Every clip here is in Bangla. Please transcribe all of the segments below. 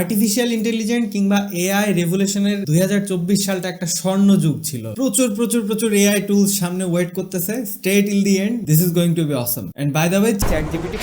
আর্টিফিশিয়াল ইন্টেলিজেন্ট কিংবা এআই রেভলিউশনের দুই হাজার সালটা একটা স্বর্ণ যুগ ছিল। প্রচুর প্রচুর প্রচুর এআই টুলস সামনে ওয়েট করতেছে। Stay till the end this is going to be awesome and by the way chat GPT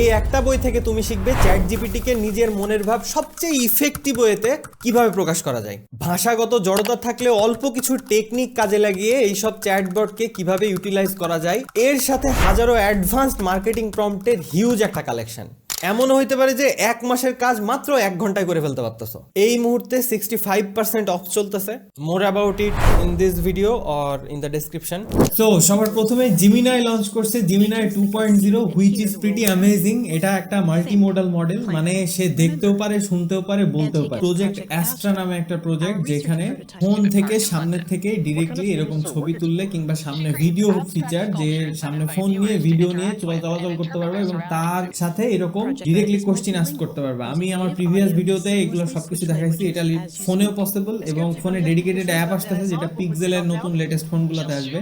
এই একটা বই থেকে তুমি শিখবে চ্যাট জিপিটিকে নিজের মনের ভাব সবচেয়ে ইফেক্টিভ ওয়েতে কীভাবে প্রকাশ করা যায়। ভাষাগত জড়তা থাকলে অল্প কিছু টেকনিক কাজে লাগিয়ে এইসব চ্যাটবটকে কীভাবে ইউটিলাইজ করা যায়, এর সাথে হাজারো অ্যাডভান্সড মার্কেটিং প্রম্পটের হিউজ একটা কালেকশন এমনও হইতে পারে যে এক মাসের কাজ মাত্র এক ঘন্টায় করে ফেলতে পারতেছো। এই মুহূর্তে সিক্সটি ফাইভ পার্সেন্ট অফ চলতেছে। More about it in this video or in the description so সবার প্রথমে জিমিনাই লঞ্চ করছে Gemini two point zero which is pretty amazing এটা একটা মাল্টি মডাল মডেল মানে সে দেখতেও পারে, শুনতেও পারে, বলতেও পারে। প্রজেক্ট অ্যাস্ট্রা নামে একটা প্রজেক্ট যেখানে ফোন থেকে সামনের থেকে ডিরেক্টলি এরকম ছবি তুললে কিংবা সামনে ভিডিও ফিচার যে সামনে ফোন নিয়ে ভিডিও নিয়ে চল চলাচল করতে পারবে এবং তার সাথে এরকম ডিরেক্টলি কোশ্চেন আস্ক করতে পারবে। আমি আমার প্রিভিয়াস ভিডিওতে এগুলো সবকিছু দেখাইছি এটা ফোনেও পসিবল এবং ফোনে ডেডিকেটেড অ্যাপ আসতেছে যেটা পিক্সেলের নতুন লেটেস্ট ফোনগুলোতে আসবে।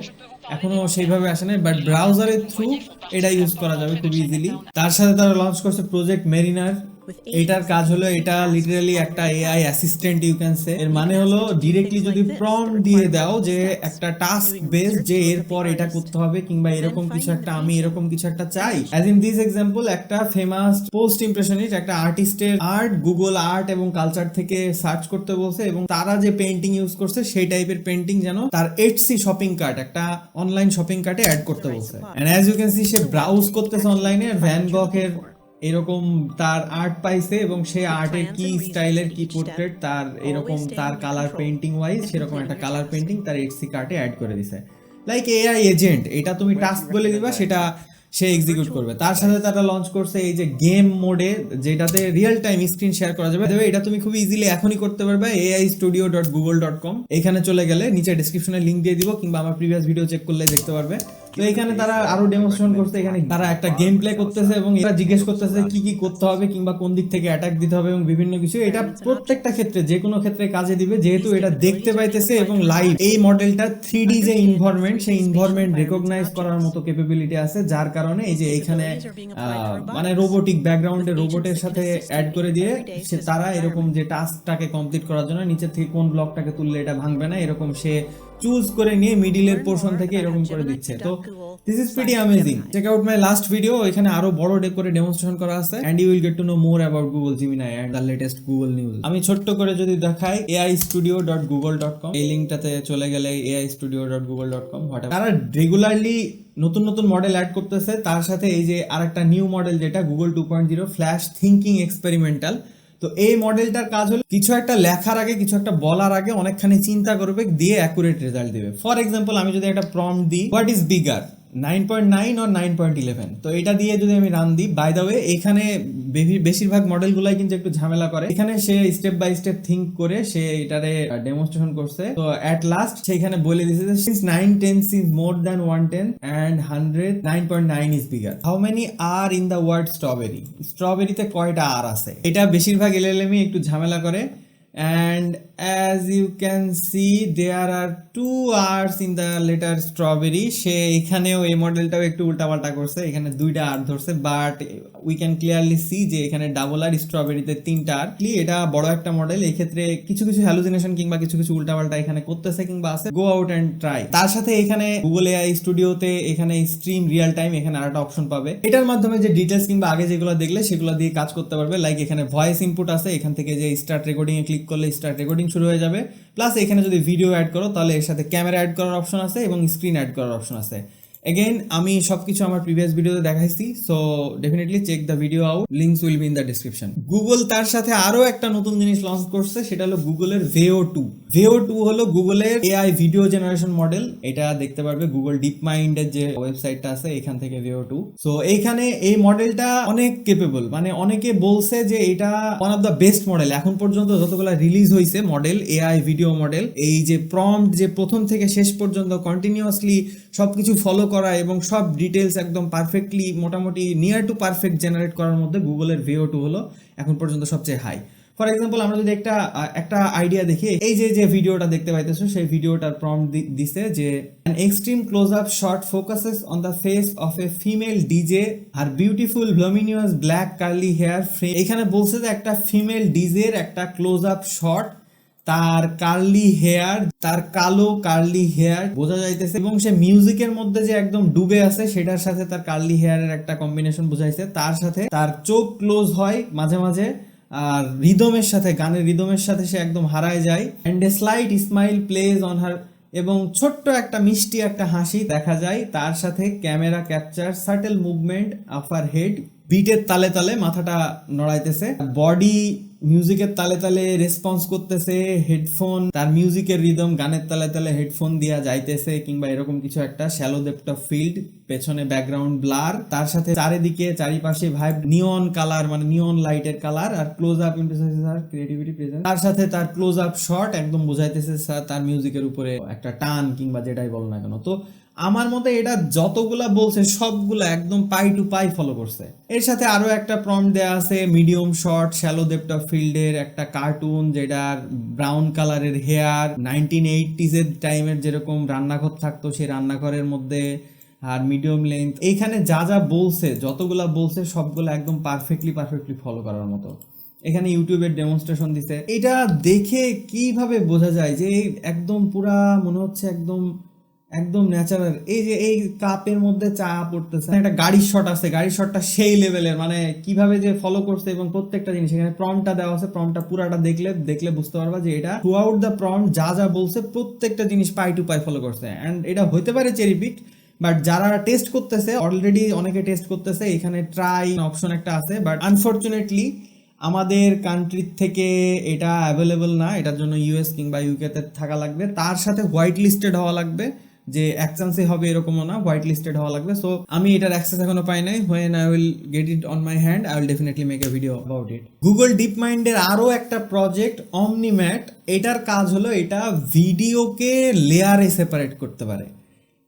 এখনও সেইভাবে আসে নাই বাট ব্রাউজারের থ্রু এটা ইউজ করা যাবে খুব ইজিলি তার সাথে তারা লঞ্চ করছে প্রজেক্ট মেরিনার এটার কাজ হলো এটা লিটারালি একটা AI assistant you can say এর মানে হলো ডিরেক্টলি যদি প্রম দিয়ে দাও যে একটা টাস্ক বেস যে এরপর এটা করতে হবে কিংবা এরকম কিছু একটা আমি এরকম কিছু একটা চাই। অ্যাজ ইন দিস এক্সাম্পল একটা ফেমাস পোস্ট ইমপ্রেশনিস্ট একটা আর্টিস্টের আর্ট গুগল আর্ট এবং কালচার থেকে সার্চ করতে বলছে এবং তারা যে পেন্টিং ইউজ করছে সেই টাইপের পেন্টিং যেন তার এটসি শপিং কার্ট একটা অনলাইন শপিং কার্টে অ্যাড করতে বলছে। And as you can see say browse করতেছে অনলাইনে ভ্যান গকের এরকম তার আর্ট পাইছে এবং সেই আর্টের কি স্টাইলের কি পোর্ট্রেট তার এরকম তার কালার পেন্টিং ওয়াইজ সেরকম একটা কালার পেন্টিং তার এইচসি কার্টে অ্যাড করে দিছে। লাইক এআই এজেন্ট এটা তুমি টাস্ক বলে দিবা সেটা সে এক্সিকিউট করবে। তার সাথে তারা লঞ্চ করছে এই যে গেম মোডে যেটাতে রিয়েল টাইম স্ক্রিন শেয়ার করা যাবে। দেবে এটা তুমি খুব ইজিলি এখনই করতে পারবে AI studio dot Google dot com এখানে চলে গেলে নিচে ডিসক্রিপশনে লিঙ্ক দিয়ে দিব কিংবা আমার প্রিভিয়াস ভিডিও চেক করলে দেখতে পারবে। তো এখানে তারা আরও ডেমনস্ট্রেশন করছে এখানে তারা একটা গেম প্লে করতেছে এবং এরা জিজ্ঞেস করতেছে কি কি করতে হবে কিংবা কোন দিক থেকে অ্যাটাক দিতে হবে এবং বিভিন্ন কিছু। এটা প্রত্যেকটা ক্ষেত্রে যে কোনো ক্ষেত্রে কাজে দিবে যেহেতু এটা দেখতে পাইতেছে এবং লাইভ এই মডেলটা থ্রি ডি যে ইনভারমেন্ট সেই ইনভারমেন্ট রেকগনাইজ করার মতো ক্যাপাবিলিটি আছে যার কারণে এই যে আহ, মানে রোবোটিক ব্যাকগ্রাউন্ডে রোবটের সাথে অ্যাড করে দিয়ে সে তারা এরকম যে টাস্কটাকে কমপ্লিট করার জন্য নিচে থেকে কোন ব্লকটাকে তুললে এটা ভাঙবে না এরকম সে চুজ করে নিয়ে মিডিলের পোর্শন থেকে এরকম করে দিচ্ছে। তো this is pretty amazing check out my last video এখানে আরও বড় ডে করে ডেমনস্ট্রেশন করা আছে। And you will get to know more about Google Gemini and the latest Google news আমি ছোট্ট করে যদি দেখাই AI studio dot Google dot com এই লিঙ্কটাতে চলে গেলে AI studio dot Google dot com তারা রেগুলারলি নতুন নতুন মডেল অ্যাড করতেছে। তার সাথে এই যে আরেকটা নিউ মডেল যেটা Google two point zero flash thinking experimental তো এই মডেলটার কাজ হলো কিছু একটা লেখার আগে, কিছু একটা বলার আগে অনেকখানি চিন্তা করবে, দিয়ে অ্যাকুরেট রেজাল্ট দেবে। ফর এক্সাম্পল আমি যদি একটা প্রম দিই what is bigger nine point nine R nine point eleven তো এটা দিয়ে যদি আমি রান দিই বাই দা ওয়ে এখানে বেশিরভাগ মডেলগুলাই কিন্তু একটু ঝামেলা করে। এখানে সে স্টেপ বাই স্টেপ থিঙ্ক করে সে এটারে ডেমনস্ট্রেশন করছে। তো অ্যাট লাস্ট সেখানে বলে দিছে যে since nine ten since more than one ten and hundred nine point nine is bigger how many R in the world strawberry স্ট্রবেরিতে কয়টা আর আছে? এটা বেশিরভাগ এলএলএমই একটু ঝামেলা করে। And as you can see, there are two R's in the letter strawberry. সে এখানেও এই মডেলটাও একটু উল্টাপাল্টা করছে। এখানে দুইটা আর ধরছে but we can clearly see যে এখানে ডাবল আর স্ট্রবেরিতে তিনটা আর এটা বড় একটা মডেল এই ক্ষেত্রে কিছু কিছু হ্যালুসিনেশন কিংবা কিছু কিছু উল্টাপাল্টা এখানে করতেছে কিংবা আছে। গো আউট এন্ড ট্রাই তার সাথে এখানে গুগল এআই স্টুডিওতে এখানে স্ট্রিম রিয়েল টাইম এখানে আরেকটা অপশন পাবে। এটার মাধ্যমে যে ডিটেলস কিংবা আগে যেগুলো দেখলে সেগুলো দিয়ে কাজ করতে পারবে। লাইক এখানে ভয়েস ইনপুট আছে, এখান থেকে যে স্টার্ট রেকর্ডিং এ ক্লিক করলে স্টার্ট রেকর্ডিং শুরু হয়ে যাবে। প্লাস এখানে যদি ভিডিও অ্যাড করো, তাহলে এর সাথে ক্যামেরা অ্যাড করার অপশন আছে এবং স্ক্রিন অ্যাড করার অপশন আছে। এগেইন আমি সবকিছু আমার প্রিভিয়াস ভিডিওতে দেখাইছি so definitely check the video out links will be in the description Google তার সাথে আরও একটা নতুন জিনিস লঞ্চ করছে, সেটা হলো গুগলের ভেও টু ভেও টু হলো গুগলের এআই ভিডিও জেনারেশন মডেল এটা দেখতে পারবে গুগল ডিপ মাইন্ডের যে ওয়েবসাইটটা আছে, এখান থেকে ভেও টু সো এইখানে এই মডেলটা অনেক কেপেবল মানে অনেকে বলছে যে এটা one of the best model এখন পর্যন্ত যতগুলো রিলিজ হয়েছে মডেল এআই ভিডিও মডেল এই যে প্রম্পট যে প্রথম থেকে শেষ পর্যন্ত কন্টিনিউয়াসলি সবকিছু ফলো এবং সব ডিটেলস একদম পারফেক্টলি মোটামুটি নিয়ার টু পারফেক্ট জেনারেট করার মধ্যে গুগলের ভিও টু হলো এখন পর্যন্ত সবচেয়ে হাই ফর এক্সাম্পল আমরা যদি একটা একটা আইডিয়া দেখি, এই যে যে ভিডিওটা দেখতে পাইতেছো, সেই ভিডিওটার প্রম্পট দিছে যে extreme close up shot focuses on the face of a female DJ her beautiful, voluminous black curly hair frame. এখানে বলছে যে একটা ফিমেল ডিজের একটা ক্লোজ আপ শট তার কার্লি হেয়ার তার কালো কার্লি হেয়ার বোঝা যাইতেছে এবং সে মিউজিকের মধ্যে যে একদম ডুবে আছে, সেটার সাথে তার কার্লি হেয়ারের একটা কম্বিনেশন বোঝাইছে। তার সাথে তার চোখ ক্লোজ হয় মাঝে মাঝে, আর রিদমের সাথে, গানের রিদমের সাথে সে একদম হারায় যায়। And a slight smile plays on her এবং ছোট্ট একটা মিষ্টি একটা হাসি দেখা যায়। তার সাথে camera capture subtle movement of her head বিটের তালে তালে মাথাটা নড়াইতেছে। বডি মিউজিকের তালে তালে রেসপন্স করতেছে হেডফোন তার মিউজিকের রিদম গানের তালে তালে হেডফোন দিয়া যাইতেছে, কিংবা এরকম কিছু একটা শ্যালো দেপটা ফিল্ড পেছনে ব্যাকগ্রাউন্ড ব্লার তার সাথে চারিদিকে চারিপাশে ভাইব নিয়ন কালার মানে নিয়ন লাইটের কালার আর ক্লোজ আপ ক্রিয়েটিভিটি প্রেজেন্ট তার সাথে তার ক্লোজ আপ শট একদম বোঝাইতেছে তার মিউজিকের উপরে একটা টান, কিংবা যেটাই বল না কেন। তো আমার মতে এটা যতগুলা বলছে, সবগুলা একদম পাই টু পাই ফলো করছে। এর সাথে আরও একটা প্রম্পট দেয়া আছে মিডিয়াম শর্ট শ্যালো দেপটা ফিল্ডের একটা কার্টুন যেটার ব্রাউন কালারের হেয়ার নাইনটিন এইটিজ এর টাইমের যেরকম রান্নাঘর থাকতো সেই রান্নাঘরের মধ্যে আর মিডিয়াম লেন্থ এইখানে যা যা বলছে, যতগুলা বলছে, সবগুলো একদম পারফেক্টলি পারফেক্টলি ফলো করার মতো। এখানে ইউটিউবের ডেমনস্ট্রেশন দিছে। এটা দেখে কীভাবে বোঝা যায় যে একদম পুরা মনে হচ্ছে একদম একদম ন্যাচারাল এই যে এই কাপের মধ্যে চা পড়তেছে, একটা গাড়ির শট আছে, গাড়ির শটটা সেই লেভেলের মানে কীভাবে যে ফলো করছে এবং প্রত্যেকটা জিনিস, এখানে প্রমটা দেওয়া আছে প্রমটা পুরাটা দেখলে দেখলে বুঝতে পারবা যে এটা থ্রু আউট দ্য প্রম যা যা বলছে, প্রত্যেকটা জিনিস পাই টু পাই ফলো করছে। অ্যান্ড এটা হতে পারে চেরি পিক বাট যারা টেস্ট করতেছে অলরেডি অনেকে টেস্ট করতেছে, এখানে ট্রাই অপশন একটা আছে বাট আনফর্চুনেটলি আমাদের কান্ট্রির থেকে এটা অ্যাভেলেবল না, এটার জন্য ইউএস কিংবা ইউকেতে থাকা লাগবে। তার সাথে হোয়াইট লিস্টেড হওয়া লাগবে। যে এক চান্সে হবে এরকমও না হোয়াইট লিস্টেড হওয়া লাগবে। সো আমি এটার অ্যাক্সেস এখনও পাই নাই। When I will get it on my hand I will definitely make a video about it Google deep মাইন্ডের আরও একটা প্রজেক্ট অমনিম্যাট এটার কাজ হলো এটা ভিডিওকে লেয়ারে সেপারেট করতে পারে।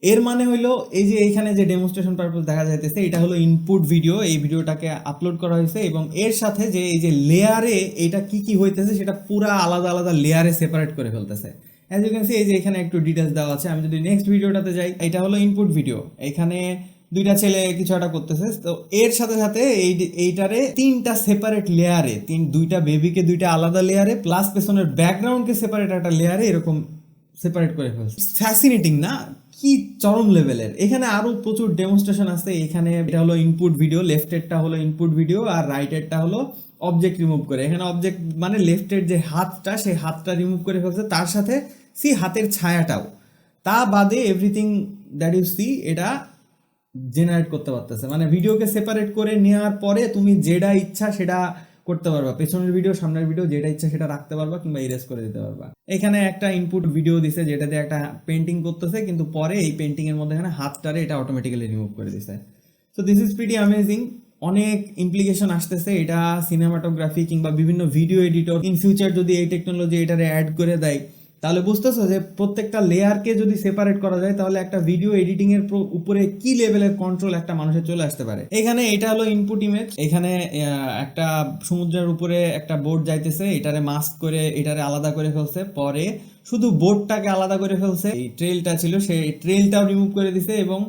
এর মানে হলো এই যে এখানে যে ডেমনস্ট্রেশন পারপোজ দেখা যাইতেছে, এটা হলো ইনপুট ভিডিও এই ভিডিওটাকে আপলোড করা হয়েছে এবং এর সাথে যে এই যে লেয়ারে এটা কি কি হইতেছে, সেটা পুরা আলাদা আলাদা লেয়ারে সেপারেট করে ফেলতেছে। অ্যাজ ইউ ক্যান সি এই যে এখানে একটু ডিটেলস দেওয়া আছে, আমি যদি নেক্সট ভিডিওটাতে যাই, এটা হলো ইনপুট ভিডিও এখানে দুইটা ছেলে কিছু একটা করতেছে। তো এর সাথে সাথে এই এইটারে তিনটা সেপারেট লেয়ারে তিন দুইটা বেবিকে দুইটা আলাদা লেয়ারে প্লাস পেছনের ব্যাকগ্রাউন্ডকে সেপারেট একটা লেয়ারে এরকম সেপারেট করে ফেলছে। ফ্যাসিনেটিং না? কি চরম লেভেলের এখানে আরও প্রচুর ডেমনস্ট্রেশন আছে। এখানে এটা হলো ইনপুট ভিডিও লেফটেরটা হলো ইনপুট ভিডিও আর রাইটেরটা হলো অবজেক্ট রিমুভ করে। এখানে অবজেক্ট মানে লেফটের যে হাতটা, সেই হাতটা রিমুভ করে ফেলছে। তার সাথে সি হাতের ছায়াটাও। তা বাদে এভরিথিং দ্যাট ইউ সি এটা জেনারেট করতে পারতেছে। মানে ভিডিওকে সেপারেট করে নেওয়ার পরে তুমি যেটা ইচ্ছা সেটা করতে পারবা। পেছনের ভিডিও সামনের ভিডিও যেটা ইচ্ছা সেটা রাখতে পারবা কিংবা ইরেজ করে দিতে পারবা। এখানে একটা ইনপুট ভিডিও দিছে যেটাতে একটা পেন্টিং করতেছে, কিন্তু পরে এই পেন্টিং এর মধ্যে এখানে হাতটারে এটা অটোমেটিক্যালি রিমুভ করে দিছে। So this is pretty amazing অনেক ইমপ্লিকেশন আসতেছে এটা সিনেমাটোগ্রাফি কিংবা বিভিন্ন ভিডিও এডিটর ইন ফিউচার যদি এই টেকনোলজি এটারে অ্যাড করে দেয়। তাহলে বুঝতেছো যে প্রত্যেকটা লেয়ারকে যদি সেপারেট করা যায়, তাহলে একটা ভিডিও এডিটিং এর উপরে কি লেভেলের কন্ট্রোল একটা মানুষের চলে আসতে পারে? এখানে এটা হলো ইনপুট ইমেজ এখানে একটা সমুদ্রের উপরে একটা বোট যাইতেছে, এটারে মাস্ক করে, এটারে আলাদা করে ফেলছে, পরে শুধু বোটটাকে আলাদা করে ফেলছে, এই ট্রেলটা ছিল সেই ট্রেলটাও রিমুভ করে দিছে এবং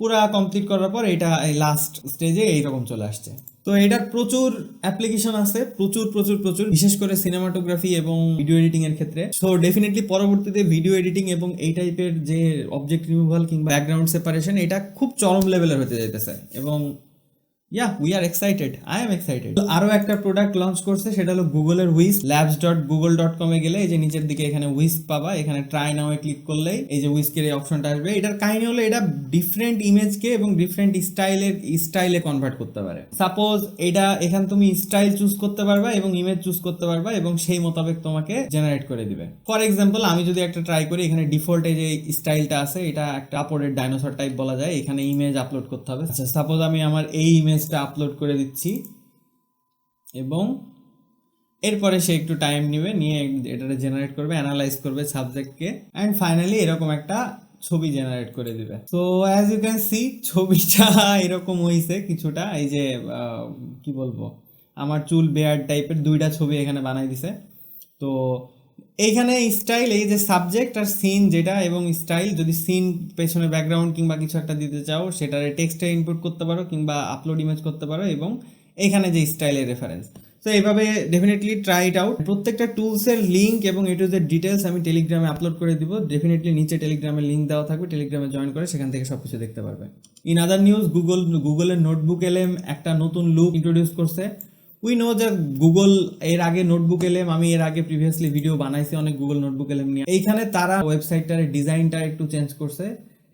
পুরা কমপ্লিট করার পর এটা এই লাস্ট স্টেজে এইরকম চলে আসছে। তো এটার প্রচুর অ্যাপ্লিকেশন আছে, প্রচুর প্রচুর প্রচুর। বিশেষ করে সিনেমাটোগ্রাফি এবং ভিডিও এডিটিং এর ক্ষেত্রে। সো ডেফিনেটলি পরবর্তীতে ভিডিও এডিটিং এবং এই টাইপের যে অবজেক্ট রিমুভাল কিংবা ব্যাকগ্রাউন্ড সেপারেশন এটা খুব চরম লেভেলের হতে যাইতেছে। এবং yeah we are excited I am excited আরও একটা প্রোডাক্ট লঞ্চ করছে, সেটা হলো গুগলের whisk labs dot Google dot কমে গেলে এই যে নিচের দিকে এখানে উইস পাবা, এখানে ট্রাই নাও এ ক্লিক করলেই এই যে উইস্কের এই অপশনটা আসবে। এটার কাহিনী হলো এটা ডিফারেন্ট ইমেজকে এবং ডিফারেন্ট স্টাইলের স্টাইলে কনভার্ট করতে পারে। সাপোজ এটা এখানে তুমি স্টাইল চুজ করতে পারবা এবং ইমেজ চুজ করতে পারবা এবং সেই মোতাবেক তোমাকে জেনারেট করে দিবে। ফর এক্সাম্পল আমি যদি একটা ট্রাই করি, এখানে ডিফল্টে যে স্টাইলটা আছে, এটা একটা আপলোডেড ডাইনোসর টাইপ বলা যায়, এখানে ইমেজ আপলোড করতে হবে। আচ্ছা সাপোজ আমি আমার এই ইমেজটা আপলোড করে দিচ্ছি। এবং এরপরে সে একটু টাইম নেবে, নিয়ে এটাতে জেনারেট করবে অ্যানালাইজ করবে সাবজেক্টকে অ্যান্ড ফাইনালি এরকম একটা ছবি জেনারেট করে দিবে। তো অ্যাজ ইউ ক্যান সি ছবিটা এরকম হয়েছে কিছুটা। এই যে কি বলব? আমার চুল বেয়ার টাইপের দুইটা ছবি এখানে বানাই দিছে। তো এইখানে স্টাইল এই যে সাবজেক্ট আর সিন যেটা এবং স্টাইল যদি সিন পেছনে ব্যাকগ্রাউন্ড কিংবা কিছু একটা দিতে চাও, সেটারে টেক্সটে ইনপুট করতে পারো কিংবা আপলোড ইমেজ করতে পারো এবং এইখানে যে স্টাইলের রেফারেন্স তো এইভাবে ডেফিনেটলি ট্রাই ইট আউট প্রত্যেকটা টুলসের লিঙ্ক এবং এ টু ডিটেলস আমি টেলিগ্রামে আপলোড করে দিব। ডেফিনেটলি নিচে টেলিগ্রামের লিঙ্ক দেওয়া থাকবে। টেলিগ্রামে জয়েন করে সেখান থেকে সব কিছু দেখতে পারবে। ইন আদার নিউজ গুগল গুগলের নোটবুক এলএম একটা নতুন লুক ইন্ট্রোডিউস করছে। উই নো যে গুগল এর আগে নোটবুক এলএম আমি এর আগে প্রিভিয়াসলি ভিডিও বানাইছি, অনেক গুগল নোটবুক এলএম নিয়ে। এইখানে তারা ওয়েবসাইটটার ডিজাইনটা একটু চেঞ্জ করছে।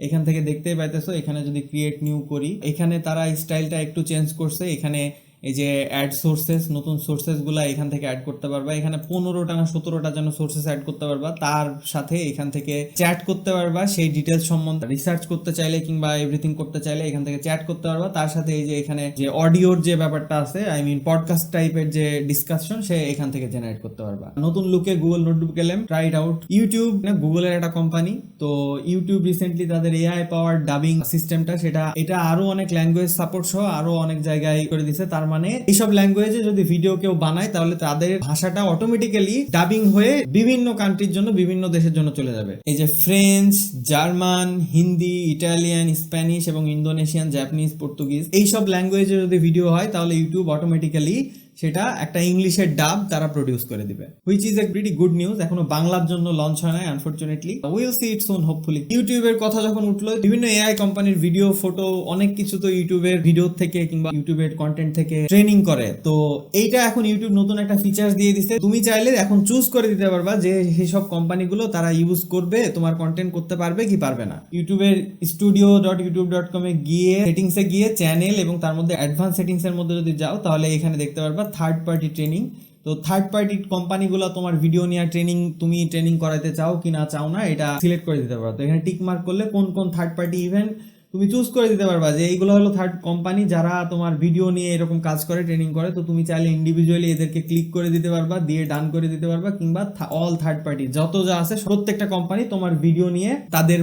এখান থেকে দেখতেই পাইতেছো, এখানে যদি ক্রিয়েট নিউ করি, এখানে তারা স্টাইলটা একটু চেঞ্জ করছে। এখানে এই যে অ্যাড সোর্সেস নতুন সোর্সেসগুলা এখান থেকে অ্যাড করতে পারবা। এখানে পনেরোটা না সতেরোটা যেন সোর্সেস অ্যাড করতে পারবা। তার সাথে এখান থেকে চ্যাট করতে পারবা, সেই ডিটেলস সম্বন্ধে রিসার্চ করতে চাইলে কিংবা এভরিথিং করতে চাইলে এখান থেকে চ্যাট করতে পারবা। তার সাথে এই যে এখানে যে অডিওর যে ব্যাপারটা আছে আই মিন পডকাস্ট টাইপের যে ডিসকাশন সে এখান থেকে জেনারেট করতে পারবা। নতুন লুকে Google notebook LM try it out YouTube না গুগলের একটা কোম্পানি তো ইউটিউব রিসেন্টলি তাদের এআই পাওয়ার ডাবিং সিস্টেমটা সেটা, এটা আরও অনেক ল্যাঙ্গুয়েজ সাপোর্ট সহ আরও অনেক জায়গায় করে দিছে। তার মানে এইসব ল্যাঙ্গুয়েজে যদি ভিডিও কেউ বানায়, তাহলে তাদের ভাষাটা অটোমেটিক্যালি ডাবিং হয়ে বিভিন্ন কান্ট্রির জন্য, বিভিন্ন দেশের জন্য চলে যাবে। এই যে French German Hindi Italian Spanish এবং ইন্দোনেশিয়ান জাপানিজ পর্তুগিজ এইসব ল্যাঙ্গুয়েজে যদি ভিডিও হয়, তাহলে ইউটিউব অটোমেটিক্যালি সেটা একটা ইংলিশের ডাব তারা প্রডিউস করে দিবে। Which is a pretty good news এখনও বাংলার জন্য লঞ্চ হয় নাই unfortunately will see it soon hopefully ইউটিউবের কথা যখন উঠল, বিভিন্ন এআই কোম্পানির ভিডিও ফটো অনেক কিছু তো ইউটিউবের ভিডিও থেকে কিংবা ইউটিউবের কন্টেন্ট থেকে ট্রেনিং করে। তো এইটা এখন ইউটিউব নতুন একটা ফিচার্স দিয়ে দিছে। তুমি চাইলে এখন চুজ করে দিতে পারবা যে সেসব কোম্পানিগুলো তারা ইউজ করবে, তোমার কন্টেন্ট করতে পারবে কি পারবে না। ইউটিউবের স্টুডিও ডট ইউটিউব ডট কমে গিয়ে সেটিংসে গিয়ে চ্যানেল এবং তার মধ্যে অ্যাডভান্স সেটিংস এর মধ্যে যদি যাও, তাহলে এখানে দেখতে পারবা থার্ড পার্টি ট্রেনিং তো থার্ড পার্টি কোম্পানিগুলো তোমার ভিডিও নিয়ে ট্রেনিং তুমি ট্রেনিং করাতে চাও কি না চাও না, এটা সিলেক্ট করে দিতে পারো। তো এখানে টিক মার্ক করলে কোন কোন থার্ড পার্টি ইভেন্ট তুমি চুজ করে দিতে পারবা যে এইগুলো হলো থার্ড কোম্পানি যারা তোমার ভিডিও নিয়ে এরকম কাজ করে ট্রেনিং করে, তো তুমি চাইলে ইন্ডিভিজুয়ালি এদেরকে ক্লিক করে দিতে পারবা, দিয়ে ডান করে দিতে পারবা, কিংবা অল থার্ড পার্টি যত যা আছে প্রত্যেকটা কোম্পানি তোমার ভিডিও নিয়ে তাদের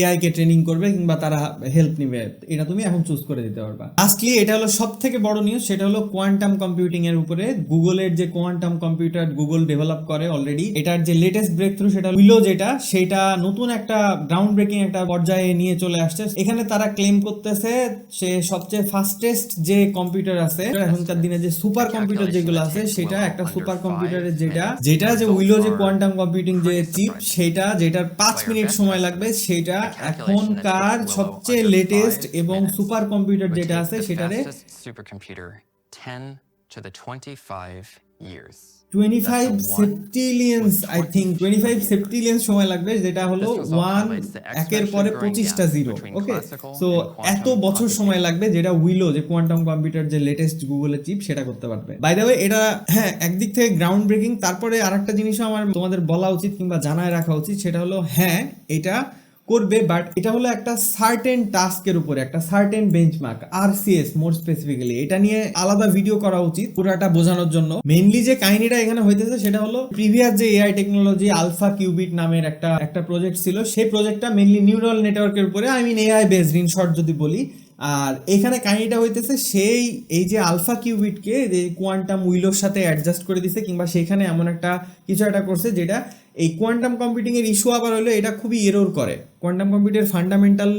এআই কে ট্রেনিং করবে কিংবা তারা হেল্প নিবে। এটা তুমি এখন চুজ করে দিতে পারবা। লাস্টলি এটা হলো সব থেকে বড় নিউজ সেটা হলো কোয়ান্টাম কম্পিউটিং এর উপরে। গুগলের যে কোয়ান্টাম কম্পিউটার গুগল ডেভেলপ করে অলরেডি এটার যে লেটেস্ট ব্রেক থ্রু সেটা উইলো যেটা, সেটা নতুন একটা গ্রাউন্ড ব্রেকিং একটা পর্যায়ে নিয়ে চলে আসছে। এখানে তারা ক্লেম করতেছে সে সবচেয়ে ফাস্টেস্ট যে কম্পিউটার আছে, এখনকার দিনে যে সুপার কম্পিউটার যেগুলো আছে, সেটা একটা সুপার কম্পিউটারের যেটা যেটা যে উইলো যে কোয়ান্টাম কম্পিউটিং যে চিপ সেটা যেটার পাঁচ মিনিট সময় লাগবে, সেটা এখনকার সবচেয়ে লেটেস্ট এবং সুপার কম্পিউটার যেটা আছে, সেটারে supercomputer 10 to the 25 years. Twenty five septillions I think twenty five 24 সময় লাগবে যেটা হলো ওয়ান একের পরে পঁচিশটা জিরো between ওকে সো এত বছর সময় লাগবে যেটা উইলো যে কোয়ান্টাম কম্পিউটার যে লেটেস্ট গুগলের চিপ সেটা করতে পারবে। বাই দ্য ওয়ে এটা হ্যাঁ একদিক থেকে গ্রাউন্ড ব্রেকিং তারপরে আরেকটা জিনিসও আমার তোমাদের বলা উচিত কিংবা জানায় রাখা উচিত সেটা হলো হ্যাঁ এটা করবে বাট এটা হলো একটা সার্টেন টাস্কের উপরে, একটা সার্টেন বেঞ্চমার্ক আর সিএস মোর স্পেসিফিক্যালি এটা নিয়ে আলাদা ভিডিও করা উচিত পুরাটা বোঝানোর জন্য। মেইনলি যে কাহিনীটা এখানে হইতেছে সেটা হলো প্রিভিয়াস যে এআই টেকনোলজি আলফা কিউবিট নামের একটা একটা প্রজেক্ট ছিল, সেই প্রজেক্টটা মেইনলি নিউরাল নেটওয়ার্কের উপরে I mean AI based in short যদি বলি। আর এখানে কাহিনীটা হইতেছে সেই, এই যে আলফা কিউবিটকে যে কোয়ান্টাম উইলোর সাথে অ্যাডজাস্ট করে দিছে, কিংবা সেখানে এমন একটা কিছু একটা করছে, যেটা এই কোয়ান্টাম কম্পিউটিং এর ইস্যু আবার হলো এটা খুবই এরর করে। কোয়ান্টাম কম্পিউটার ফান্ডামেন্টাল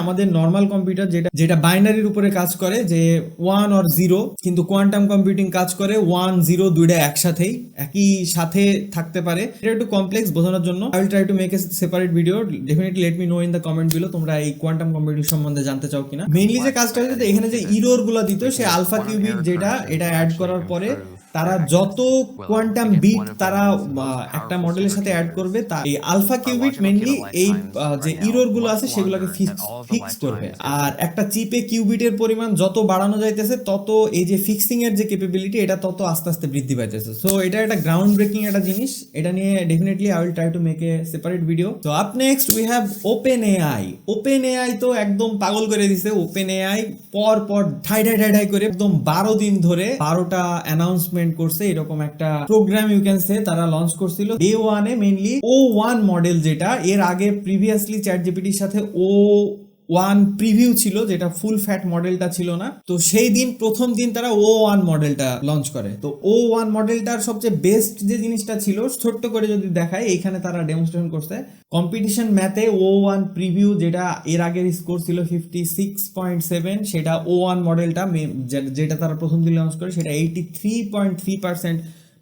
আমাদের নর্মাল কম্পিউটার যেটা যেটা বাইনারির উপরে কাজ করে যে ওয়ান অর জিরো কিন্তু কোয়ান্টাম কম্পিউটিং কাজ করে ওয়ান জিরো দুইটা একসাথেই, একই সাথে থাকতে পারে। এটা একটু কমপ্লেক্স বোঝানোর জন্য। I will try to make a separate video definitely let me know in the comment below তোমরা এই কোয়ান্টাম কম্পিউটিং সম্বন্ধে জানতে চাও কিনা। মেইনলি যে কাজটা হচ্ছে এখানে যে ইরোরগুলো দিত, সে আলফা কিউবিট যেটা, এটা অ্যাড করার পরে তারা যত কোয়ান্টাম বিট তারা একটা মডেলের সাথে অ্যাড করবে তা এই আলফা কিউবিট মেনলি এই যে ইরোরগুলো আছে সেগুলোকে ফিক্স করবে। আর একটা চিপে কিউবিটের পরিমাণ যত বাড়ানো যাইতেছে তত এই যে ফিক্সিং এর যে ক্যাপাবিলিটি এটা তত আস্তে আস্তে বৃদ্ধি পাইতেছে। সো এটা একটা গ্রাউন্ড ব্রেকিং একটা জিনিস। এটা নিয়ে definitely I will try to make a separate video তো up next we have OpenAI OpenAI তো একদম পাগল করে দিছে। ওপেন এআই পর পর ঢাই ঢাই ঢাই করে একদম বারো দিন ধরে বারোটা অ্যানাউন্সমেন্ট করছে, এরকম একটা প্রোগ্রাম ইউ ক্যান সে তারা লঞ্চ করছিল। ডে ওয়ানে মেনলি ও ওয়ান মডেল যেটা, এর আগে প্রিভিয়াসলি চ্যাট জিপিটির সাথে ও ওয়ান প্রিভিউ ছিল, যেটা ফুল ফ্যাট মডেলটা ছিল না। তো সেই দিন, প্রথম দিন তারা ও ওয়ান মডেলটা লঞ্চ করে। তো ও ওয়ান মডেলটার সবচেয়ে বেস্ট যে জিনিসটা ছিল, ছোট্ট করে যদি দেখায় এইখানে তারা ডেমনস্ট্রেশন করছে। কম্পিটিশন ম্যাথে ও ওয়ান প্রিভিউ যেটা এর আগের স্কোর ছিল ফিফটি সিক্স পয়েন্ট সেভেন সেটা ও ওয়ান মডেলটা যেটা তারা প্রথম দিন লঞ্চ করে, সেটা eighty three point three percent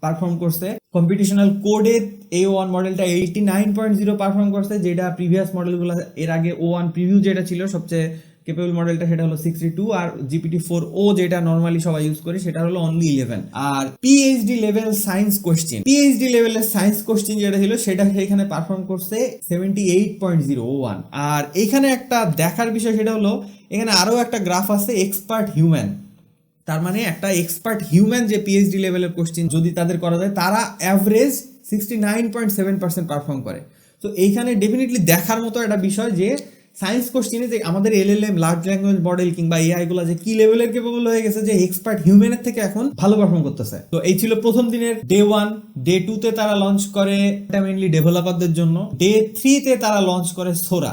perform করছে। কম্পিটিশনাল কোডে এ ওয়ান মডেলটা eighty nine point zero perform করছে, যেটা প্রিভিয়াস মডেলগুলো এর আগে ও ওয়ান প্রিভিউ যেটা ছিল, সবচেয়ে কেপেবল মডেলটা সেটা হলো সিক্সটি টু আর জিপিটি ফোর ও যেটা নর্মালি সবাই ইউজ করে, সেটা হলো অনলি ইলেভেন আর PhD level science question PhD লেভেলের সায়েন্স কোশ্চেন যেটা ছিল, সেটা সেখানে পারফর্ম করছে seventy eight point zero one আর এখানে একটা দেখার বিষয় সেটা হলো, এখানে আরও একটা গ্রাফ আছে এক্সপার্ট হিউম্যান তার মানে একটা এক্সপার্ট হিউম্যান যে পিএইচডি লেভেলের কোশ্চেন যদি তাদের করা যায়, তারা average sixty nine point seven percent perform করে। তো এইখানে ডেফিনেটলি দেখার মতো একটা বিষয় যে সায়েন্স কোশ্চেনে যে আমাদের এলএলএম লার্জ ল্যাঙ্গুয়েজ মডেল কিংবা এআই গুলো যে কি লেভেলের কেপেবল হয়ে গেছে, যে এক্সপার্ট হিউম্যানের থেকে এখন ভালো পারফর্ম করতেছে। তো এই ছিল প্রথম দিনের ডে ওয়ান ডে টু তে তারা লঞ্চ করে মেনলি ডেভেলপারদের জন্য। ডে থ্রিতে তারা লঞ্চ করে সোরা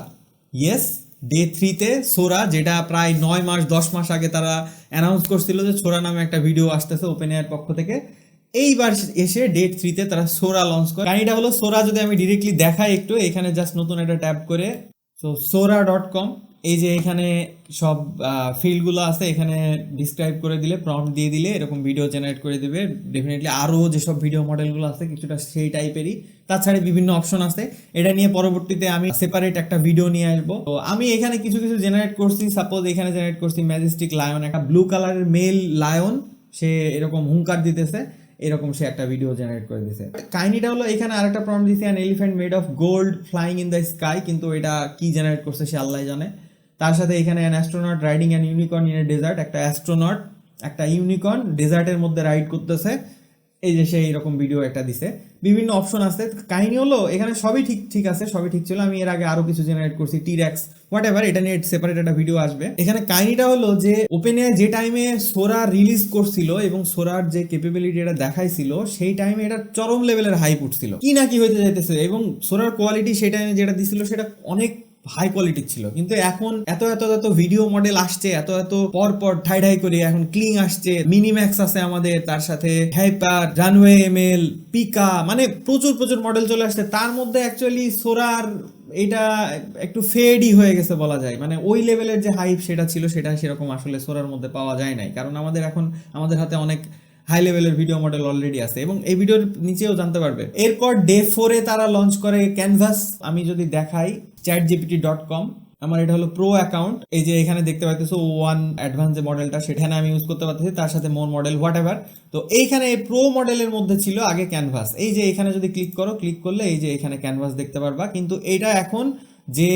ইয়েস ডে থ্রিতে সোরা, যেটা প্রায় নয় মাস, দশ মাস আগে তারা অ্যানাউন্স করছিল যে সোরা নামে একটা ভিডিও আসতেছে ওপেন এয়ার পক্ষ থেকে। এইবার এসে ডেট থ্রিতে তারা সোরা লঞ্চ করে। কাহিনীটা হলো, সোরা যদি আমি ডিরেক্টলি দেখাই একটু, এখানে জাস্ট নতুন একটা ট্যাব করে। সো সোরা ডট কম এই যে এখানে সব ফিল্ডগুলো আছে, এখানে ডিসক্রাইব করে দিলে প্রম্পট দিয়ে দিলে এরকম ভিডিও জেনারেট করে দিবে। ডেফিনেটলি আরও যেসব ভিডিও মডেলগুলো আছে, কিছুটা সেই টাইপেরই তাছাড়া বিভিন্ন অপশন আছে। এটা নিয়ে পরবর্তীতে আমি সেপারেট একটা ভিডিও নিয়ে আসব। তো আমি এখানে কিছু কিছু জেনারেট করছি। সাপোজ এখানে জেনারেট করছি ম্যাজেস্টিক লায়ন একটা ব্লু কালারের মেল লায়ন সে এরকম হুঙ্কার দিতেছে। এরকম সে একটা ভিডিও জেনারেট করে দিয়েছে কাহিনীটা হলো, এখানে আরেকটা প্রম্পট দিয়েছে an elephant made of gold flying in the sky কিন্তু এটা কি জেনারেট করছে সে আল্লাহ জানে। তার সাথে এখানে an astronaut riding an unicorn in a desert একটা অ্যাস্ট্রোনট একটা ইউনিকর্ন ডেজার্টের মধ্যে রাইড করতেছে। এই যে সে এরকম ভিডিও একটা দিছে। বিভিন্ন অপশন আছে। কাহিনী হলো, এখানে সবই ঠিক ঠিক আছে, সবই ঠিক ছিল। আমি এর আগে আরও কিছু জেনারেট করছি টিরেক্স হোয়াট এভার এটা নিয়ে সেপারেট একটা ভিডিও আসবে। এখানে কাহিনীটা হলো যে ওপেন যে টাইমে সোরা রিলিজ করছিল এবং সোরার যে ক্যাপেবিলিটি এটা দেখাইছিল, সেই টাইমে এটা চরম লেভেলের হাইপ উঠছিল। কি না কি হইতে যাইতেছে এবং সোরার কোয়ালিটি সেই টাইমে যেটা দিছিল, সেটা অনেক হাই কোয়ালিটির ছিল। কিন্তু এখন এত এত এত ভিডিও মডেল আসছে, এত এত পর পর ঠাই ঠাই করে এখন ক্লিং আসছে। মিনিম্যাক্স আছে আমাদের, তার সাথে হাইপার রানওয়ে এমএল পিকা মানে প্রচুর প্রচুর মডেল চলে আসছে। তার মধ্যে অ্যাকচুয়ালি সোরার এটা একটু ফেডই হয়ে গেছে বলা যায়। মানে ওই লেভেলের যে হাইপ সেটা ছিল, সেটা সেরকম আসলে সোরার মধ্যে পাওয়া যায় নাই। কারণ আমাদের এখন, আমাদের হাতে অনেক হাই লেভেলের ভিডিও মডেল অলরেডি আছে এবং এই ভিডিওর নিচেও জানতে পারবে। এরপর ডে ফোরে তারা লঞ্চ করে ক্যানভাস আমি যদি দেখাই চ্যাট জিপিটি ডট কম আমার এটা হলো প্রো অ্যাকাউন্ট এই যে এখানে দেখতে পাইতেছো ওয়ান অ্যাডভান্স যে মডেলটা সেখানে আমি ইউজ করতে পারতেছি, তার সাথে মোর মডেল হোয়াট এভার তো এইখানে এই প্রো মডেলের মধ্যে ছিল আগে ক্যানভাস এই যে এখানে যদি ক্লিক করো ক্লিক করলে এই যে এখানে ক্যানভাস দেখতে পারবা। কিন্তু এটা এখন যে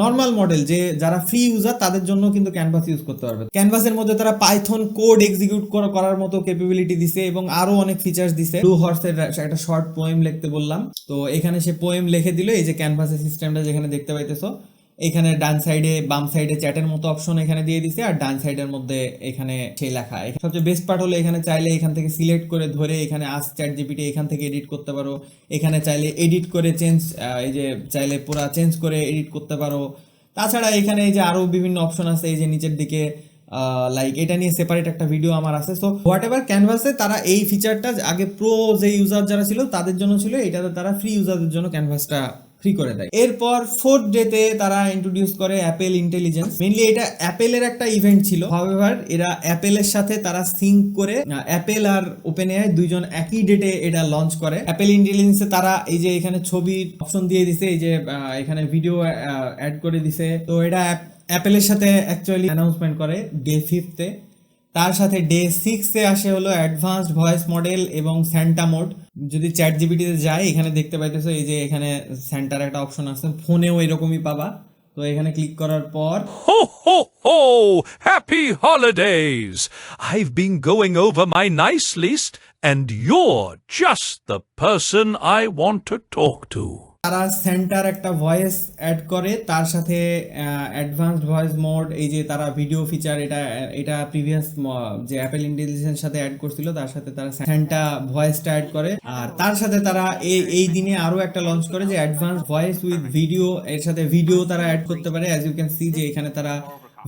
নর্মাল মডেল যে যারা ফ্রি ইউজার তাদের জন্য কিন্তু ক্যানভাস ইউজ করতে পারবে। ক্যানভাসের মধ্যে তারা পাইথন কোড এক্সিকিউট করার মতো ক্যাপাবিলিটি দিছে এবং আরও অনেক ফিচার্স দিছে। ব্লু হর্সের একটা শর্ট পোয়েম লিখতে বললাম। তো এখানে সে পোয়েম লিখে দিল, এই যে ক্যানভাসের সিস্টেমটা যেখানে দেখতে পাইতেছো। এখানে ডান সাইডে বাম সাইডে চ্যাটের মতো অপশন এখানে দিয়ে দিছে, আর ডান সাইডের মধ্যে এখানে সেই লেখা। সবচেয়ে বেস্ট পার্ট হলো এখানে চাইলে এখান থেকে সিলেক্ট করে ধরে এখানে আস চ্যাট জিপিটি এখান থেকে এডিট করতে পারো। এখানে চাইলে এডিট করে চেঞ্জ এই যে চাইলে পুরা চেঞ্জ করে এডিট করতে পারো। তাছাড়া এখানে এই যে আরও বিভিন্ন অপশন আছে, এই যে নিচের দিকে লাইক এটা নিয়ে সেপারেট একটা ভিডিও আমার আছে। সো হোয়াট এভার ক্যানভাসে তারা এই ফিচারটা আগে প্রো যে ইউজার যারা ছিল, তাদের জন্য ছিল, এটাতে তারা ফ্রি ইউজারদের জন্য ক্যানভাসটা ফ্রি করে দেয়। এরপর ফোর্থ ডেতে তারা ইন্ট্রোডিউস করে অ্যাপেল ইন্টেলিজেন্স মেনলি এটা অ্যাপেলের একটা ইভেন্ট ছিল। হাউএভার এরা অ্যাপেলের সাথে তারা সিঙ্ক করে অ্যাপেল আর ওপেন এআই দুইজন একই ডেটে এটা লঞ্চ করে। অ্যাপেল ইন্টেলিজেন্সে তারা এই যে এখানে ছবির অপশন দিয়ে দিছে, এই যে এখানে ভিডিও অ্যাড করে দিছে। তো এটা অ্যাপেলের সাথে অ্যাকচুয়ালি অ্যানাউন্সমেন্ট করে ডে ফিফথে তার সাথে ডে সিক্সে আসে হলো অ্যাডভান্সড ভয়েস মডেল এবং স্যান্টা মোড যদি চ্যাট জিবিটিতে যায় এখানে দেখতে পাইতেছো এই যে এখানে স্যান্টার একটা অপশন আছে ফোনেও এরকমই পাবা তো এখানে ক্লিক করার পর Ho, ho, ho! Happy holidays! I've been going over my nice list, and you're just the person I want to talk to. তারা সেন্টার একটা ভয়েস অ্যাড করে, তার সাথে অ্যাডভান্সড ভয়েস মোড এই যে তারা ভিডিও ফিচার এটা এটা প্রিভিয়াস যে অ্যাপেল ইন্টেলিজেন্সের সাথে অ্যাড করছিল, তার সাথে তারা সেন্টা ভয়েসটা অ্যাড করে। আর তার সাথে তারা এই এই দিনে আরও একটা লঞ্চ করে যে অ্যাডভান্স ভয়েস উইথ ভিডিও এর সাথে ভিডিও তারা অ্যাড করতে পারে। অ্যাজ ইউ ক্যান সি যে এখানে তারা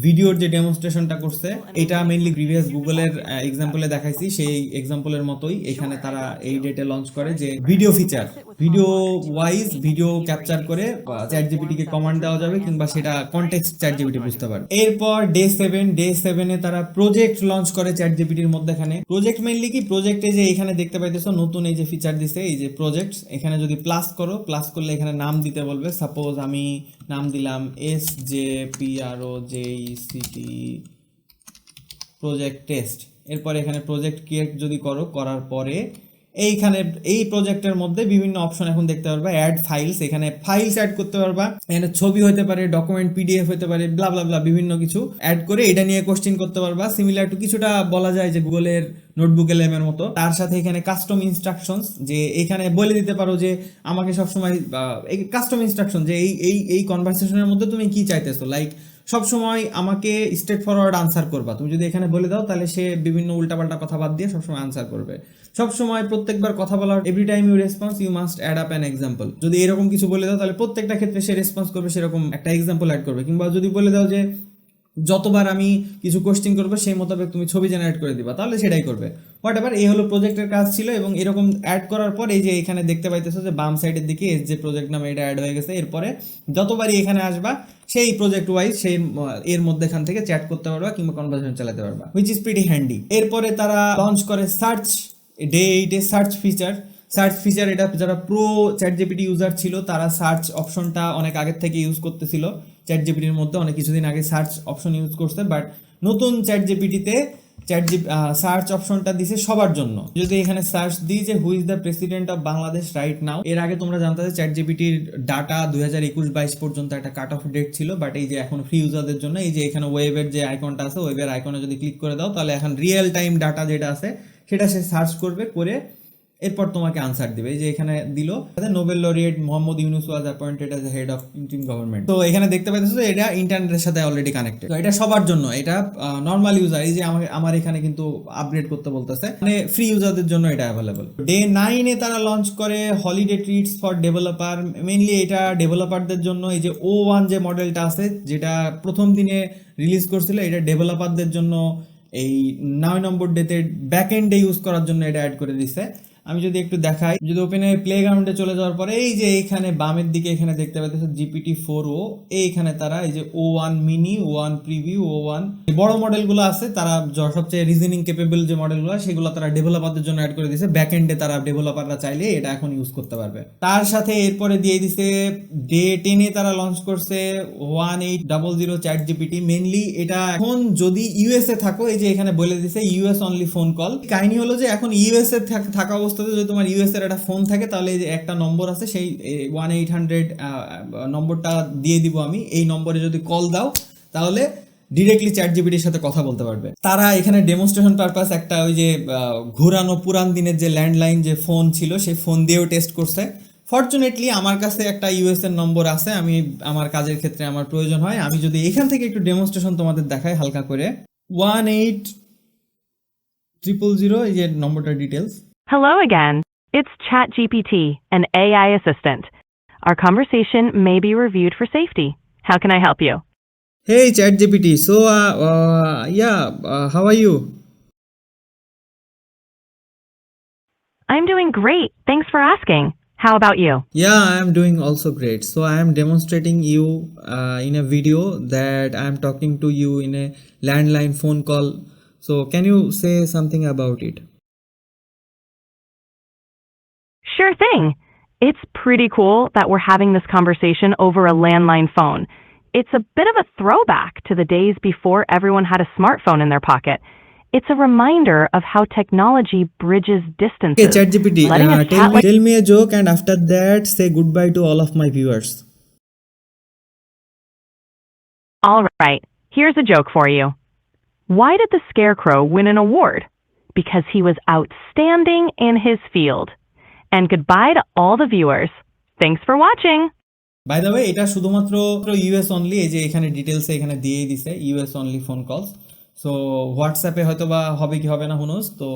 ভিডিওর যে ডেমনস্ট্রেশনটা করছে, এটা মেইনলি প্রিভিয়াস গুগলের এক্সাম্পলে দেখাইছি, সেই এক্সাম্পলের মতোই এখানে তারা এই ডেটে লঞ্চ করে যে video feature video wise video capture করে চ্যাট জিপিটিকে কমান্ড দেওয়া যাবে কিংবা সেটা কন্টেক্সট চ্যাট জিপিটি বুঝতে পারবে। এরপর ডে সেভেন ডে সেভেনে তারা প্রজেক্ট লঞ্চ করে চ্যাট জিপিটির মধ্যেখানে। প্রজেক্ট মেইনলি কি? প্রজেক্টে যে এখানে দেখতে পাইতেছো নতুন এই যে ফিচার দিছে এই যে প্রজেক্ট এখানে যদি প্লাস করো প্লাস করলে এখানে নাম দিতে বলবে। সাপোজ আমি নাম দিলাম S J P R O J CT project test এরপর এখানে প্রজেক্ট ক্রিয়েট যদি করো করার পরে এইখানে এই প্রজেক্টের মধ্যে বিভিন্ন অপশন এখন দেখতে পারবা অ্যাড ফাইলস এখানে ফাইলস অ্যাড করতে পারবা, এখানে ছবি হতে পারে ডকুমেন্ট পিডিএফ হতে পারে ব্লা ব্লা ব্লা বিভিন্ন কিছু অ্যাড করে এটা নিয়ে কোশ্চেন করতে পারবা। সিমিলার টু কিছুটা বলা যায় যে গুগলের নোটবুক এলএম এর মতো। তার সাথে এখানে কাস্টম ইনস্ট্রাকশনস যে এখানে বলে দিতে পারো যে আমাকে সবসময় কাস্টম ইনস্ট্রাকশন যে এই এই এই কনভারসেশনের মধ্যে তুমি কি চাইতেছো? লাইক সব সময় আমাকে স্ট্রেট ফরওয়ার্ড আনসার করবা। তুমি যদি এখানে বলে দাও, তাহলে সে বিভিন্ন উল্টাপাল্টা কথা বাদ দিয়ে সবসময় আনসার করবে। সব সময় প্রত্যেকবার কথা বলার every time you response you must add up an example যদি এরকম কিছু বলে দাও, তাহলে প্রত্যেকটা ক্ষেত্রে সে রেসপন্স করবে, সেরকম একটা এক্সাম্পল অ্যাড করবে। কিংবা যদি বলে দাও যে যতবার আমি কিছু কোশ্চেন করব, সেই মোতাবেক তুমি ছবি জেনারেট করে দিবা। তাহলে সেটাই করবে। হোয়াট এভার এই হলো প্রজেক্টের কাজ ছিল এবং এরকম অ্যাড করার পর এই যে এখানে দেখতে পাইতেছো যে বাম সাইডের দিকে এস যে প্রজেক্ট নামে এটা অ্যাড হয়ে গেছে। এরপরে যতবারই এখানে আসবা, সেই প্রজেক্ট ওয়াইজ সেই এর মধ্যেখান থেকে চ্যাট করতে পারবা কিংবা কনভারসেশন চালাতে পারবা হুইচ ইজ প্রিটি হ্যান্ডি এরপরে তারা লঞ্চ করে সার্চ ডে এইটে সার্চ ফিচার সার্চ ফিচার এটা যারা প্রো চ্যাট জিপিটি ইউজার ছিল, তারা সার্চ অপশনটা অনেক আগের থেকে ইউজ করতেছিল। চ্যাট জিপিটির মধ্যে অনেক কিছুদিন আগে সার্চ অপশন ইউজ করছে বাট নতুন চ্যাট জিপিটিতে চ্যাট জি সার্চ অপশনটা দিছে সবার জন্য। যদি এখানে সার্চ দিই যে who is the president of Bangladesh right now এর আগে তোমরা জানতে যে চ্যাট জিপিটির ডাটা দুই হাজার একুশ বাইশ পর্যন্ত একটা কাট অফ ডেট ছিল বাট এই যে এখন ফ্রি ইউজারদের জন্য, এই যে এখানে ওয়েবের যে আইকনটা আছে ওয়েবের আইকনে যদি ক্লিক করে দাও, তাহলে এখন রিয়েল টাইম ডাটা যেটা আছে, সেটা সে সার্চ করবে, করে এরপর তোমাকে আনসার দিবে। যে এখানে দিল Nobel laureate Mohammad Yunus was appointed as head of Indian government তো এখানে দেখতে পাইতেছো যে এটা ইন্টারনেটের সাথে অলরেডি কানেক্টেড তো এটা সবার জন্য, এটা নর্মাল ইউজার এই যে আমাকে আমার এখানে কিন্তু আপগ্রেড করতে বলতেছে। মানে ফ্রি ইউজারদের জন্য এটা অ্যাভেলেবল ডে নাইনে তারা লঞ্চ করে holiday treats for developer mainly এটা ডেভেলপারদের জন্য, এই যে ও ওয়ান যে মডেলটা আছে, যেটা প্রথম দিনে রিলিজ করছিল, এটা ডেভেলপারদের জন্য এই নয় নম্বর ডেতে ব্যাক এন্ডে ইউজ করার জন্য এটা অ্যাড করে দিছে। আমি যদি একটু দেখাই, যদি ওপেন ওপেনে প্লে গ্রাউন্ডে চলে যাওয়ার পরে, এই যে এইখানে বামের দিকে এখানে দেখতে পাচ্ছ জিপিটি ফোর ও এইখানে তারা এই যে O one mini one preview O one বড় মডেলগুলো আছে, তারা সবচেয়ে রিজনিং কেপেবল যে মডেলগুলো সেগুলো তারা ডেভেলপারদের জন্য অ্যাড করে দিয়েছে। ব্যাক এন্ডে তারা ডেভেলপাররা চাইলে এটা এখন ইউজ করতে পারবে। তার সাথে এরপরে দিয়ে দিছে ডে টেনে তারা লঞ্চ করছে one eight double zero chat GPT mainly এটা এখন যদি ইউএসএ থাকো, এই যে এখানে বলে দিছে ইউএস অনলি ফোন কল কাহিনী হলো যে এখন ইউএসএ থাকা অবস্থাতে যদি তোমার ইউএস এর একটা ফোন থাকে, তাহলে যে একটা নম্বর আছে, সেই ওয়ান এইট হান্ড্রেড নম্বরটা দিয়ে দিব আমি। এই নম্বরে যদি কল দাও, তাহলে ডিরেক্টলি চ্যাট জিপিটির সাথে কথা বলতে পারবে। তারা এখানে ডেমনস্ট্রেশন পারপাস একটা ওই যে ঘোরানো পুরান দিনের যে ল্যান্ডলাইন যে ফোন ছিল, সেই ফোন দিয়েও টেস্ট করছে। ফর্চুনেটলি আমার কাছে একটা ইউএস এর নম্বর আছে। আমি, আমার কাজের ক্ষেত্রে আমার প্রয়োজন হয়। আমি যদি এখান থেকে একটু ডেমনস্ট্রেশন তোমাদের দেখাই হালকা করে। ওয়ান এইট ট্রিপল জিরো এই যে নম্বরটা details Hello again. It's ChatGPT, an AI assistant. Our conversation may be reviewed for safety. How can I help you? Hey ChatGPT, so uh, uh, yeah, uh, how are you? I'm doing great. Thanks for asking. How about you? Yeah, I am doing also great. So I am demonstrating you uh, in a video that I am talking to you in a landline phone call. So can you say something about it? Sure thing. It's pretty cool that we're having this conversation over a landline phone. It's a bit of a throwback to the days before everyone had a smartphone in their pocket. It's a reminder of how technology bridges distances. Okay, ChatGPT, letting uh, us tell, chat me, like- tell me a joke and after that say goodbye to all of my viewers. All right, here's a joke for you. Why did the Scarecrow win an award? Because he was outstanding in his field. And goodbye to all the viewers. Thanks for watching! By the way এটা শুধুমাত্র ইউএস অনলি এই যে এখানে ডিটেলসে এখানে দিয়েই দিছে US only phone calls so হোয়াটসঅ্যাপে হয়তো বা হবে কি হবে না হুনোস তো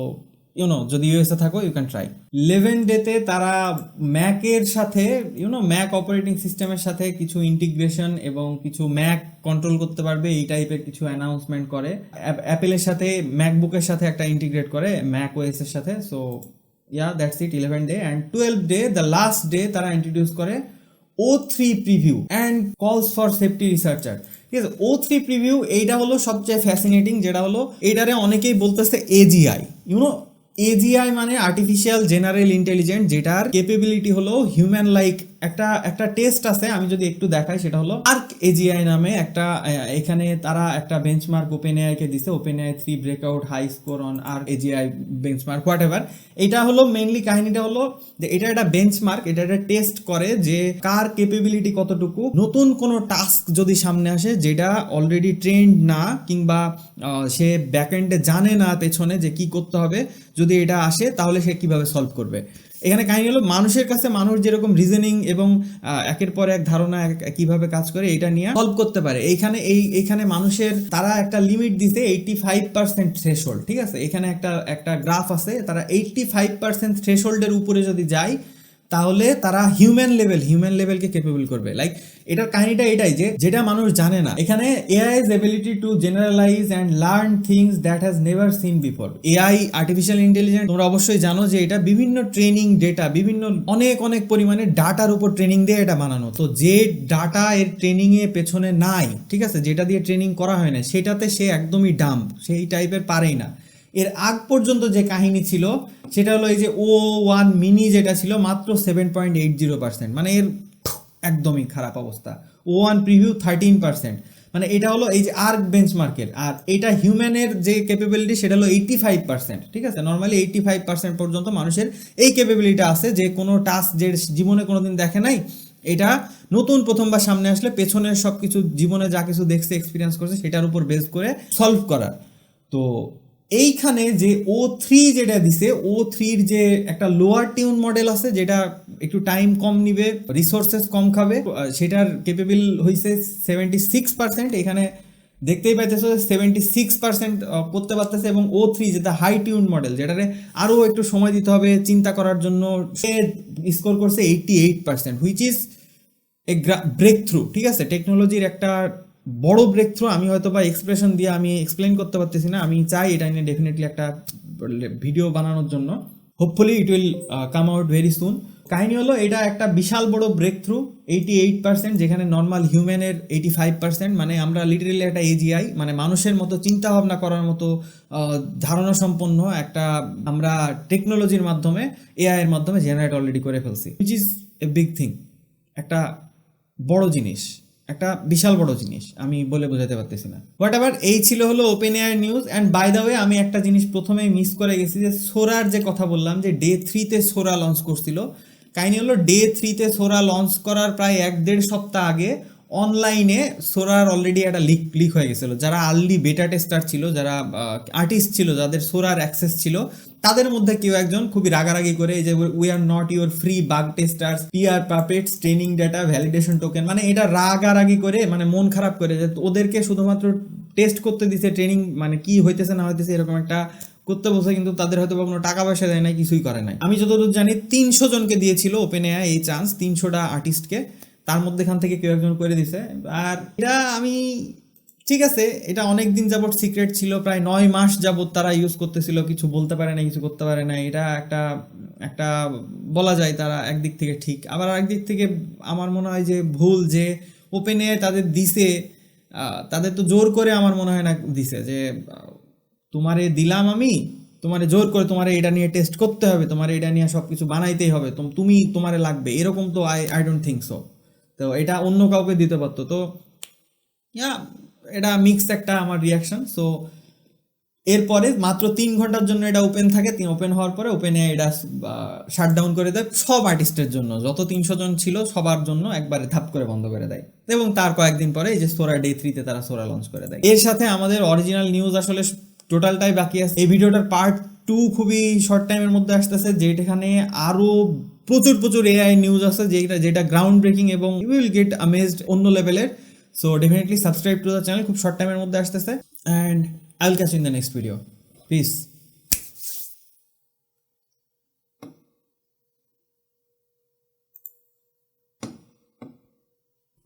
ইউনো যদি ইউএসএ থাকো ইউ ক্যান ট্রাই লেভেন ডেতে তারা ম্যাকের সাথে ইউনো ম্যাক অপারেটিং সিস্টেমের সাথে কিছু ইন্টিগ্রেশন এবং কিছু ম্যাক কন্ট্রোল করতে পারবে, এই টাইপের কিছু অ্যানাউন্সমেন্ট করে অ্যাপেলের সাথে ম্যাকবুকের সাথে একটা ইন্টিগ্রেট করে ম্যাক ওএস এর সাথে so yeah that's it eleven day and twelve day the last day তারা ইন্ট্রোডিউস করে o three preview and calls for safety researcher ঠিক আছে ও থ্রি প্রিভিউ এইটা হলো সবচেয়ে ফ্যাসিনেটিং যেটা হলো এইটারে অনেকেই বলতেছে এজিআই ইউনো এজিআই মানে আর্টিফিশিয়াল জেনারেল ইন্টেলিজেন্ট যেটার কেপেবিলিটি হলো হিউম্যান লাইক একটা একটা টেস্ট আছে, আমি যদি একটু দেখাই, সেটা হলো আর্ক এজিআই নামে একটা এখানে তারা একটা বেঞ্চমার্ক ওপেন কে দিছে OpenAI three breakout high score on ARC AGI benchmark whatever এটা হলো মেনলি কাহিনীটা হলো যে এটা একটা বেঞ্চমার্ক এটা একটা টেস্ট করে যে কার কেপেবিলিটি কতটুকু। নতুন কোনো টাস্ক যদি সামনে আসে, যেটা অলরেডি ট্রেন্ড না, কিংবা সে ব্যাকএন্ডে জানে না পেছনে যে কি করতে হবে, যদি এটা আসে, তাহলে সে কীভাবে সলভ করবে। এখানে কাহিনী হলো মানুষের কাছে মানুষ যেরকম রিজনিং এবং একের পর এক ধারণা কীভাবে কাজ করে, এটা নিয়ে সলভ করতে পারে। এইখানে, এই, এখানে মানুষের, তারা একটা লিমিট দিতে এইটটি ফাইভ পার্সেন্ট থ্রেশোল্ড ঠিক আছে? এখানে একটা একটা গ্রাফ আছে, তারা এইটটি ফাইভ পার্সেন্ট থ্রেশহোল্ডের উপরে যদি যায় তাহলে তারা হিউম্যান লেভেল হিউম্যান লেভেলকে কেপেবল করবে। লাইক এটার কাহিনীটা এটাই যে, যেটা মানুষ জানে না। এখানে AI is ability to generalize and learn things that has never seen before AI artificial intelligence তোমরা অবশ্যই জানো যে এটা বিভিন্ন ট্রেনিং ডেটা বিভিন্ন অনেক অনেক পরিমাণে ডাটার উপর ট্রেনিং দিয়ে এটা বানানো। তো যে ডাটা এর ট্রেনিং এ পেছনে নাই, ঠিক আছে? যেটা দিয়ে ট্রেনিং করা হয় না সেটাতে সে একদমই ডাম্প সেই টাইপের পারেই না। এর আগ পর্যন্ত যে কাহিনী ছিল, সেটা হলো এই যে ও ওয়ান মিনি যেটা ছিল মাত্র seven point eight zero percent মানে এর একদমই খারাপ অবস্থা। O one preview thirteen percent মানে এটা হলো এই যে আর্ক বেঞ্চমার্কের আর এটা হিউম্যানের যে ক্যাপেবিলিটি সেটা হলো এইটি ফাইভ পার্সেন্ট ঠিক আছে? নর্মালি এইটি ফাইভ পার্সেন্ট পর্যন্ত মানুষের এই ক্যাপেবিলিটি আছে যে কোনো টাস্ক যে জীবনে কোনো দিন দেখে নাই, এটা নতুন প্রথমবার সামনে আসলে পেছনের সব কিছু জীবনে যা কিছু দেখছে এক্সপিরিয়েন্স করছে, সেটার উপর বেস করে সলভ করার। তো এইখানে যে ও থ্রি যেটা দিছে ও থ্রির যে একটা লোয়ার টিউন মডেল আছে, যেটা একটু টাইম কম নিবে রিসোর্সেস কম খাবে সেটার কেপেবল হয়েছে সেভেন্টি সিক্স পার্সেন্ট এখানে দেখতেই পাইতেছো সেভেন্টি সিক্স পার্সেন্ট করতে পারতেছে এবং ও থ্রি যেটা হাই টিউন মডেল যেটারে আরও একটু সময় দিতে হবে চিন্তা করার জন্য, সে স্কোর করছে eighty eight percent which is a breakthrough ঠিক আছে? টেকনোলজির একটা বড় ব্রেক থ্রু আমি হয়তো বা এক্সপ্রেশন দিয়ে আমি এক্সপ্লেন করতে পারতেছি না, আমি চাই এটা নিয়ে ডেফিনেটলি একটা ভিডিও বানানোর জন্য। Hopefully it will come out very soon কাহিনী হলো, এটা একটা বিশাল বড় breakthrough eighty eight percent যেখানে নর্মাল হিউম্যানের এইটি ফাইভ পার্সেন্ট মানে আমরা লিটারেলি একটা এজিআই মানে মানুষের মতো চিন্তা ভাবনা করার মতো ধারণা সম্পন্ন একটা, আমরা টেকনোলজির মাধ্যমে এআই এর মাধ্যমে জেনারেট অলরেডি করে ফেলছি which is a big thing একটা বড় জিনিস। একটা বিশাল বড় জিনিস, আমি বলে বোঝাতে পারতেছি না। হোয়াট এভার এই ছিল হলো OpenAI news and by the way আমি একটা জিনিস প্রথমে মিস করে গেছি যে সোরার যে কথা বললাম, যে ডে থ্রিতে সোরা লঞ্চ করছিল, কাহিনি হলো ডে থ্রিতে সোরা লঞ্চ করার প্রায় এক দেড় সপ্তাহ আগে অনলাইনে সোরার অলরেডি একটা লিক লিক হয়ে গেছিল। যারা আর্লি বেটা টেস্টার ছিল, যারা আর্টিস্ট ছিল, যাদের সোরার অ্যাক্সেস ছিল, তাদের মধ্যে কেউ একজন খুবই রাগারাগি করে যে we are not your free bug testers PR puppets training data validation token মানে এটা রাগারাগি করে মানে মন খারাপ করে যে ওদেরকে শুধুমাত্র টেস্ট করতে দিছে ট্রেনিং মানে কি হইতেছে না হইতেছে এরকম একটা করতে বসে কিন্তু তাদের হয়তো কোনো টাকা পয়সা দেয় না কিছুই করে নাই। আমি যতদূর জানি, তিনশো জনকে দিয়েছিল ওপেন এআই এই চান্স তিনশোটা আর্টিস্টকে তার মধ্যেখান থেকে কেউ একজন করে দিছে। আর এটা আমি, ঠিক আছে, এটা অনেক দিন যাবৎ সিক্রেট ছিল, প্রায় নয় মাস যাবৎ তারা ইউজ করতেছিল, কিছু বলতে পারে না কিছু করতে পারে না এটা একটা একটা বলা যায় তারা একদিক থেকে ঠিক। আবার একদিক থেকে আমার মনে হয় যে ভুল যে ওপেন তাদের দিছে তাদের তো জোর করে আমার মনে হয় না দিছে যে তোমারে দিলাম আমি, তোমারে জোর করে তোমারে এটা নিয়ে টেস্ট করতে হবে, তোমারে এটা নিয়ে সব কিছু বানাইতেই হবে তুমি তোমারে লাগবে। এরকম তো I I don't think so তো এটা অন্য কাউকে দিতে পারতো। তো, ইয়া, এটা মিক্সড একটা আমার রিয়াকশন সো এরপরে মাত্র তিন ঘণ্টার জন্য এটা ওপেন থাকে ওপেন হওয়ার পরে ওপেনে এটা শাট ডাউন করে দেয় সব আর্টিস্টের জন্য। যত তিনশো জন ছিল সবার জন্য একবারে ধাপ করে বন্ধ করে দেয়। এবং তার কয়েকদিন পরে এই যে সোরা ডে থ্রিতে তারা সোরা লঞ্চ করে দেয়। এর সাথে আমাদের অরিজিনাল নিউজ আসলে টোটালটাই বাকি আছে। এই ভিডিওটার পার্ট টু খুবই শর্ট টাইমের মধ্যে আসতেছে, যেখানে আরও প্রচুর প্রচুর এআই নিউজ আছে যেটা যেটা গ্রাউন্ড ব্রেকিং এবং ইউ উইল গেট আমেজড অন্য লেভেলের so definitely subscribe to the channel খুব শর্ট টাইমের মধ্যে আসতেছে। And I will catch in the next video peace